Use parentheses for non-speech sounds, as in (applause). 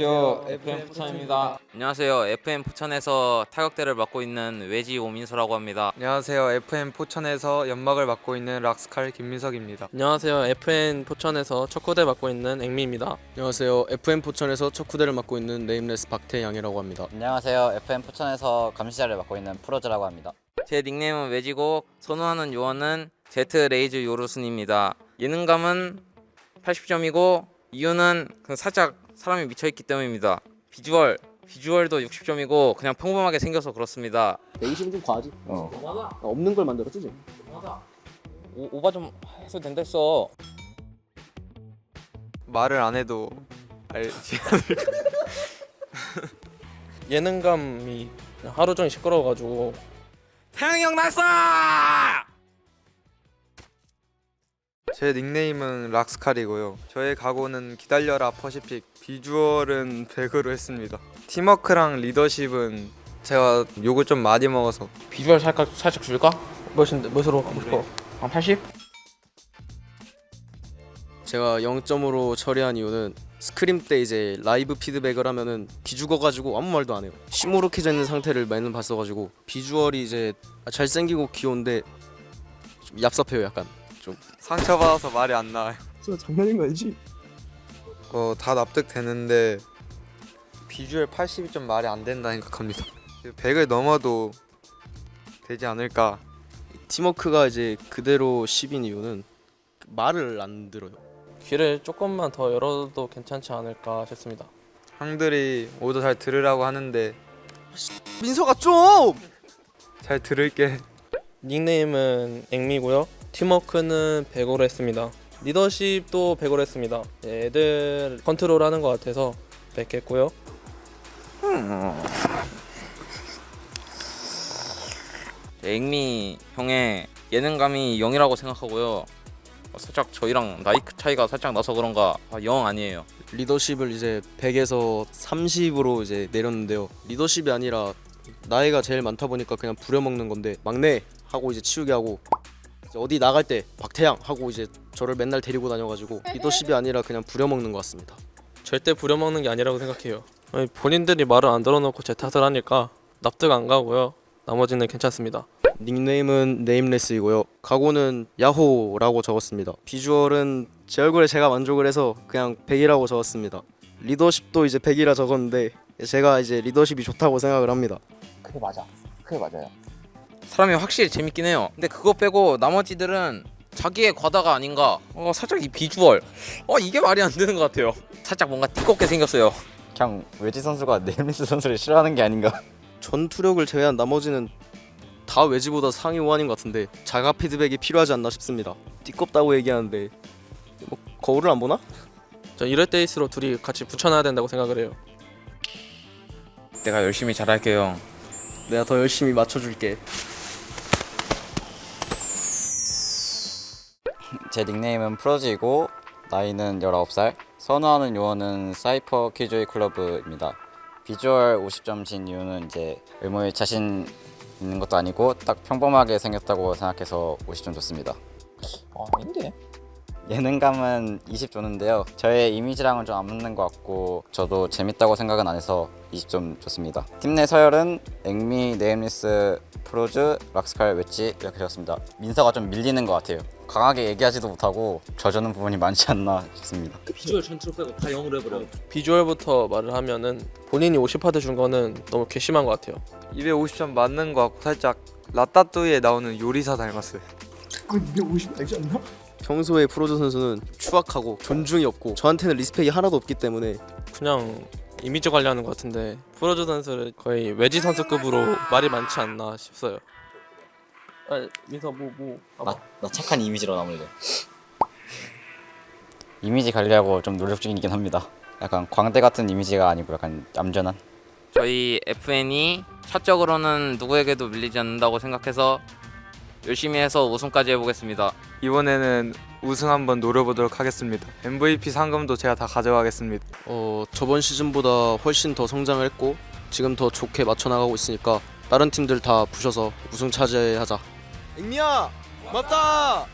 안녕하세요 FM 부천입니다. 안녕하세요 FM 부천에서 타격대를 맡고 있는 외지 오민서라고 합니다. 안녕하세요. FM 포천에서 연막을 맡고 있는 락스칼 김민석입니다. 안녕하세요. FN 포천에서 척후대 맡고 있는 앵미입니다. 안녕하세요. FM 포천에서 첫 후대를 맡고 있는 네임레스 박태양이라고 합니다. 안녕하세요. FM 포천에서 감시자를 맡고 있는 프로즈라고 합니다. 제 닉네임은 외지고 선호하는 요원은 제트 레이즈 요루슨입니다. 예능감은 80점이고 이유는 그 살짝 사람이 미쳐있기 때문입니다. 비주얼 비주얼도 60점이고 그냥 평범하게 생겨서 그렇습니다. 내기심은 좀 과하지. 어. 아, 없는 걸 만들었지. 오, 오바 좀 해서 된다 했어. 말을 안 해도 알지. (laughs) 예능감이 그냥 하루 종일 시끄러워가지고 태양이 형 났어! 제 닉네임은 락스칼이고요. 저의 각오는 기다려라 퍼시픽. 비주얼은 100으로 했습니다. 팀워크랑 리더십은 제가 욕을 좀 많이 먹어서 비주얼 살짝 살짝 줄까? 몇인데 몇으로 가고 싶어? 한 80? 제가 0점으로 처리한 이유는 스크림 때 이제 라이브 피드백을 하면은 기죽어가지고 아무 말도 안 해요. 시무룩해져 있는 상태를 매는 봤어가지고 비주얼이 이제 잘생기고 귀여운데 좀 얍삽해요 약간. 상처받아서 말이 안 나와요. 진짜 장난인 거 알지? 어, 다 납득되는데 비주얼 80이 좀 말이 안 된다 생각합니다. 100을 넘어도 되지 않을까. 팀워크가 이제 그대로 10인 이유는 말을 안 들어요. 귀를 조금만 더 열어도 괜찮지 않을까 싶습니다. 형들이 모두 잘 들으라고 하는데 민서가 좀! 잘 들을게. 닉네임은 앵미고요. 팀워크는 100으로 했습니다. 리더십도 100으로 했습니다. 예, 애들 컨트롤 하는 것 같아서 100 했고요. 앵미 형의 예능감이 0이라고 생각하고요. 어, 살짝 저희랑 나이 차이가 살짝 나서 그런가 아, 0 아니에요. 리더십을 이제 100에서 30으로 이제 내렸는데요. 리더십이 아니라 나이가 제일 많다 보니까 그냥 부려먹는 건데 막내 하고 이제 치우게 하고 어디 나갈 때 박태양 하고 이제 저를 맨날 데리고 다녀가지고 리더십이 아니라 그냥 부려먹는 것 같습니다. 절대 부려먹는 게 아니라고 생각해요. 아니, 본인들이 말을 안 들어놓고 제 탓을 하니까 납득 안 가고요. 나머지는 괜찮습니다. 닉네임은 네임레스이고요. 각오는 야호라고 적었습니다. 비주얼은 제 얼굴에 제가 만족을 해서 그냥 100이라고 적었습니다. 리더십도 이제 100이라 적었는데 제가 이제 리더십이 좋다고 생각을 합니다. 그게 맞아. 그게 맞아요. 사람이 확실히 재밌긴 해요. 근데 그거 빼고 나머지들은 자기의 과다가 아닌가. 어 살짝 이 비주얼. 어 이게 말이 안 되는 것 같아요. 살짝 뭔가 띠껍게 생겼어요. 그냥 외지 선수가 네임리스 선수를 싫어하는 게 아닌가. 전투력을 제외한 나머지는 다 외지보다 상위 호환인 것 같은데 자가 피드백이 필요하지 않나 싶습니다. 띠껍다고 얘기하는데 뭐 거울을 안 보나? 저 이럴 때일수록 둘이 같이 붙여놔야 된다고 생각을 해요. 내가 열심히 잘할게요. 내가 더 열심히 맞춰줄게. 제 닉네임은 프로즈이고 나이는 19살. 선호하는 요원은 사이퍼 퀴조이 클럽입니다. 비주얼 50점 진 이유는 이제 외모에 자신 있는 것도 아니고 딱 평범하게 생겼다고 생각해서 50점 줬습니다. 아 아닌데. 예능감은 20 줬는데요. 저의 이미지랑은 좀 안 맞는 것 같고 저도 재밌다고 생각은 안 해서 20점 줬습니다. 팀 내 서열은 앵미, 네임리스, 프로즈, 락스칼, 웨지 이렇게 적었습니다. 민서가 좀 밀리는 것 같아요. 강하게 얘기하지도 못하고 져주는 부분이 많지 않나 싶습니다. 비주얼 전체로 빼고 다 0으로 해버려. 비주얼부터 말을 하면은 본인이 50파트 준 거는 너무 괘씸한 것 같아요. 250점 맞는 것 같고 살짝 라따뚜이에 나오는 요리사 닮았어요. 그 250 알지 않나? 평소에 프로즈 선수는 추악하고 존중이 없고 저한테는 리스펙이 하나도 없기 때문에 그냥 이미지 관리하는 것 같은데 프로즈 선수를 거의 외지 선수급으로 말이 많지 않나 싶어요. 아, 민서 뭐 뭐. 나, 나 착한 이미지로 남을래. 이미지 관리하고 좀 노력적이긴 합니다. 약간 광대 같은 이미지가 아니고 약간 얌전한. 저희 FN이 사적으로는 누구에게도 밀리지 않는다고 생각해서 열심히 해서 우승까지 해보겠습니다. 이번에는 우승 한번 노려보도록 하겠습니다. MVP 상금도 제가 다 가져가겠습니다. 어 저번 시즌보다 훨씬 더 성장을 했고 지금 더 좋게 맞춰 나가고 있으니까 다른 팀들 다 부셔서 우승 차지하자. 앵미야, 맞다.